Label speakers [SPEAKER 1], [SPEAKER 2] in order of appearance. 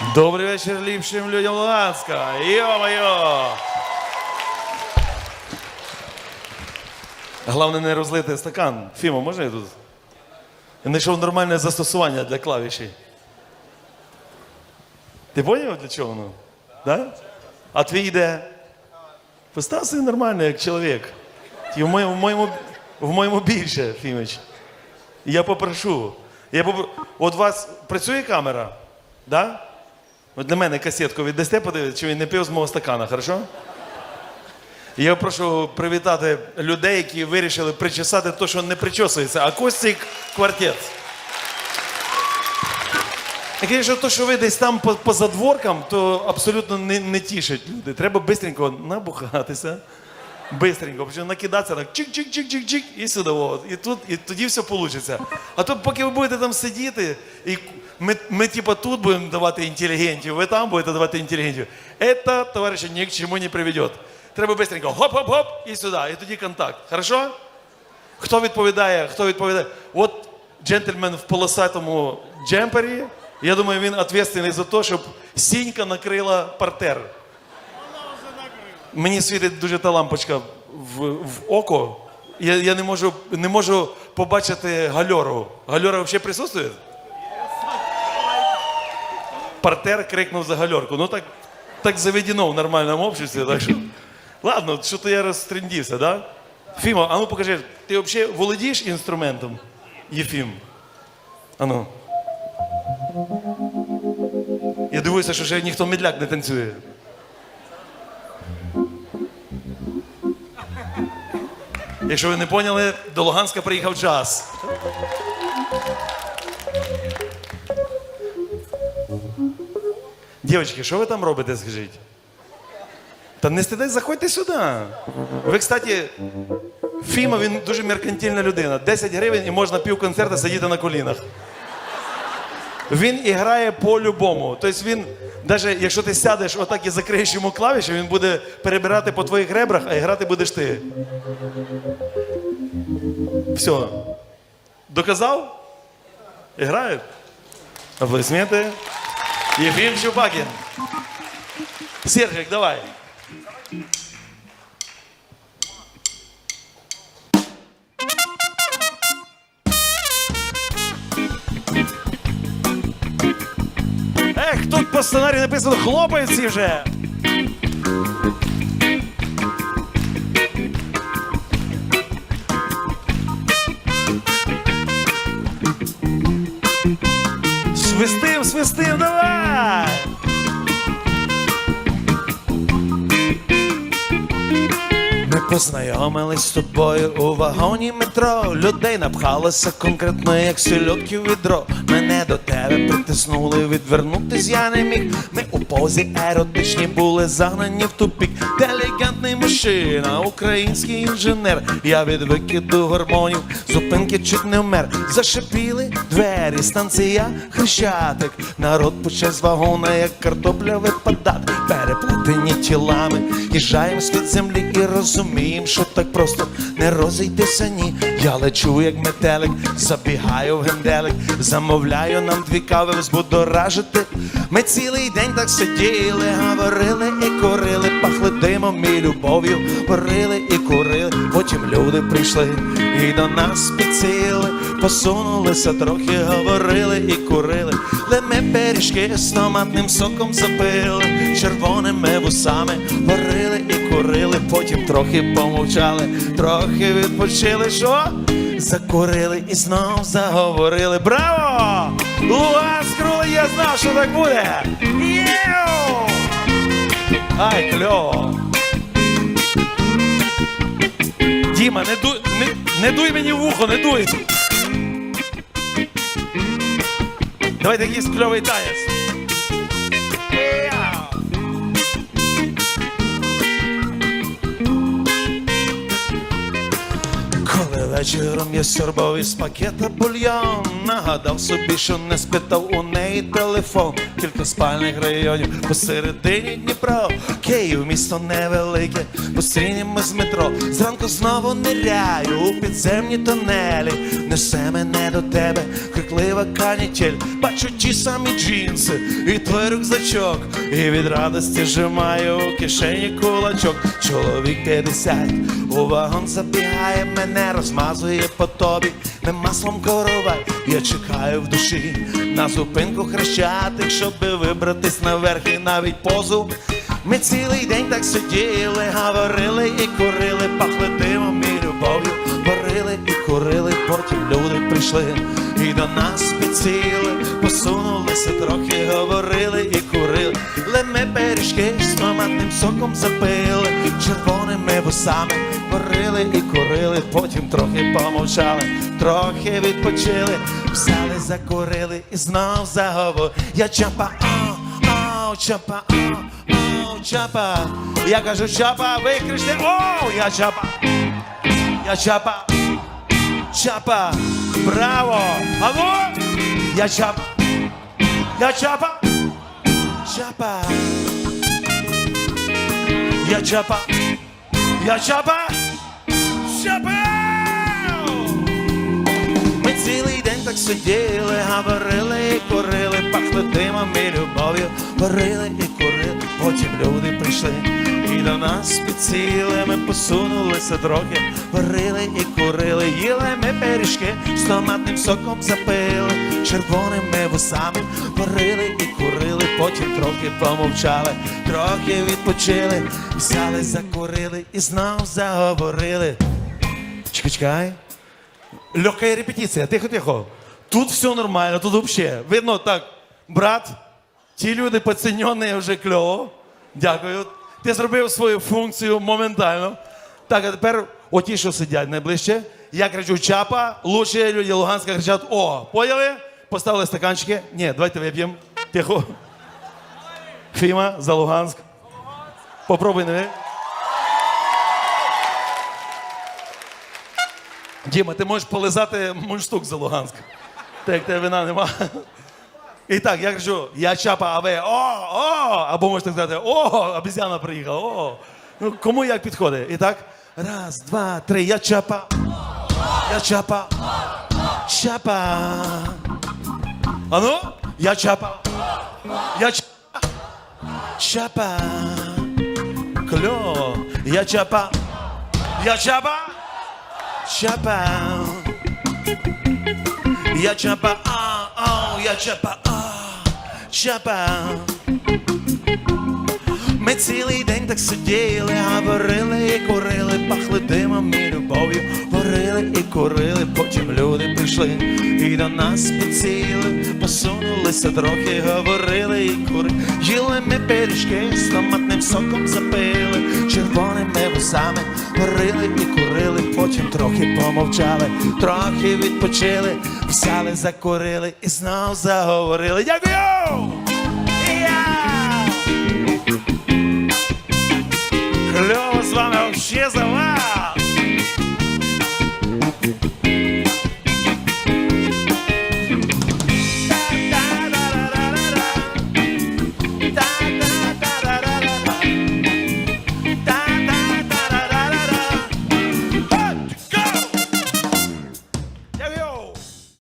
[SPEAKER 1] Добрий вечір ліпшим людям Луганська. Йо-моє! Головне не розлити стакан. Фіма, можна я тут? Я знайшов нормальне застосування для клавіші. Ти поняв для чого воно? Да? А твій йде? Постав собі нормально, як чоловік. В моєму, в моєму, в моєму більше, Фімич. Я попрошу. Я попро... От у вас працює камера? Да? От для мене касетку віддасте, подивитися, чи він не пив з мого стакана, хорошо? Я прошу привітати людей, які вирішили причесати те, що не причосується, а Костік квартет. І, звісно, то, що ви десь там по, задворкам, то абсолютно не, не тішить люди. Треба швидко набухатися. Бистренько, почне накидатися так чик-чик-чик-чик-чик і сюди. І тут, і тоді все вийде. А то поки ви будете там сидіти, і ми, ми типа тут будемо давати інтелігентів, ви там будете давати інтелігентів. Це, товариші, ні к чому не приведе. Треба бистренько гоп-гоп-гоп і сюди. І тоді контакт. Хорошо? Хто відповідає? Хто відповідає? От джентльмен в полосатому джемпері. Я думаю, він відповідальний за те, щоб сінька накрила партер. Мені світить дуже та лампочка в, в око. Я, я не, можу, не можу побачити гальору. Гальора взагалі присутствує? Партер крикнув за гальорку. Ну так, так заведено в нормальному обществі. Так що... Ладно, що то я розтрендівся, да? Фіма, а ну покажи, ти взагалі володієш інструментом? Єфім. А ну. Я дивуюся, що ще ніхто медляк не танцює. Якщо ви не поняли, до Луганська приїхав час. Дівчатки, що ви там робите, скажіть? Та не стидайтесь, заходьте сюди. Ви, кстати, Фіма, він дуже меркантильна людина. 10 гривень і можна пів концерта сидіти на колінах. Він і грає по-любому. Тобто він, навіть якщо ти сядеш отак і закриєш йому клавіші, він буде перебирати по твоїх ребрах, а грати будеш ти. Все. Доказав? І грає? Аплодисменти. Єфім Чупакін. Сержик, давай. Ех, тут по сценарію написано хлопці вже. Свистим, свистим, давай! Познайомились з тобою у вагоні метро. Людей напхалося конкретно, як сільотки відро. Мене до тебе притиснули, відвернутись я не міг. Ми у позі еротичні були загнані в тупік. Делегантний мужчина, український інженер. Я від викиду гормонів, зупинки чуть не вмер. Зашипіли двері, станція хрещатик. Народ почав з вагона, як картопля випадати. Переплетені тілами, їжджаєм з-під землі і розумієм, що так просто не розійдеться ні. Я лечу, як метелик, забігаю в генделик, замовляю нам дві кави взбудоражити. Ми цілий день так сиділи, говорили і курили, пахли димом і любов'ю, порили і курили. Потім люди прийшли і до нас підсіли, посунулися трохи, говорили і курили. Але ми пиріжки з томатним соком запили, червоними вусами варили і курили, потім трохи помовчали, трохи відпочили. Що? Закурили і знов заговорили. Браво! Крули, я знав, що так буде! Єу! Ай, кльово! Діма, не дуй, не, не дуй мені в ухо, не дуй! Давайте якийсь кльовий танець. Вечором я сьорбав із пакета бульйон. Нагадав собі, що не спитав у неї телефон. Кілька спальних районів посередині Дніпро. Київ місто невелике, пострінемо з метро. Зранку знову ниряю у підземні тунелі. Несе мене до тебе, криклива канітель. Бачу ті самі джинси і той рюкзачок. І від радості жимаю у кишені кулачок. Чоловік 50 у вагон забігає, мене розмазує по тобі. Не маслом коровай, я чекаю в душі на зупинку хрещатик, щоби вибратись наверх і навіть позу. Ми цілий день так сиділи, говорили і курили, пахли димом і любов'ю, варили і курили, потім люди прийшли і до нас підсіли, посунулися трохи, говорили і курили, леме пиріжки з томатним соком запили, червоними вусами варили і курили, потім трохи помовчали, трохи відпочили, взяли, закурили і знов заговор. Я чапа, а, а, чапа, а, а, чапа. Я кажу, чапа, ви кричите, о, я чапа. Я чапа. Чапа. Браво! Алло! Я чапа. Я чапа. Чапа. Я чапа. Я. Чапа! Так сиділи, говорили і курили, пахли димом і любов'ю, варили і курили, потім люди прийшли і до нас підсіли, ми посунулися трохи, варили і курили, їли ми пиріжки, з томатним соком запили, червоними вусами, варили і курили, потім трохи помовчали, трохи відпочили, взяли, закурили і знов заговорили. Чекай, чекай. Легкая репетиція, тихо, тихо. Тут все нормально, тут взагалі. Видно, так, брат, ті люди поцінені вже кльово. Дякую. Ти зробив свою функцію моментально. Так, а тепер оті, що сидять найближче. Я кричу чапа, лучші люди Луганська кричать О, поняли? Поставили стаканчики. Ні, давайте вип'ємо. Тихо. Фіма за Луганськ. Попробуй не. Діма, ти можеш полизати мундштук за Луганськ. Так тебе вина нема. І так, я кажу, я чапа, а ви о, о! Або можете сказати, о, обезьяна приїхала, о. Ну, кому як підходить? І так, раз, два, три, я чапа. Я чапа. Чапа. А ну, я чапа. Я чапа. Чапа. Кльо. Я чапа. Я чапа. Чапа. Я чапа, а, а, я чапа, а, чапа. Ми цілий день так сиділи, говорили і курили, пахли димом і любов'ю, варили і курили, потім люди прийшли і до нас підсіли, посунулися трохи, говорили і курили, їли ми пиріжки з томатним соком запили, червоними вусами, варили і курили, потім трохи помовчали, трохи відпочили, взяли, закурили і знов заговорили. Дякую! Кльово з вами вообще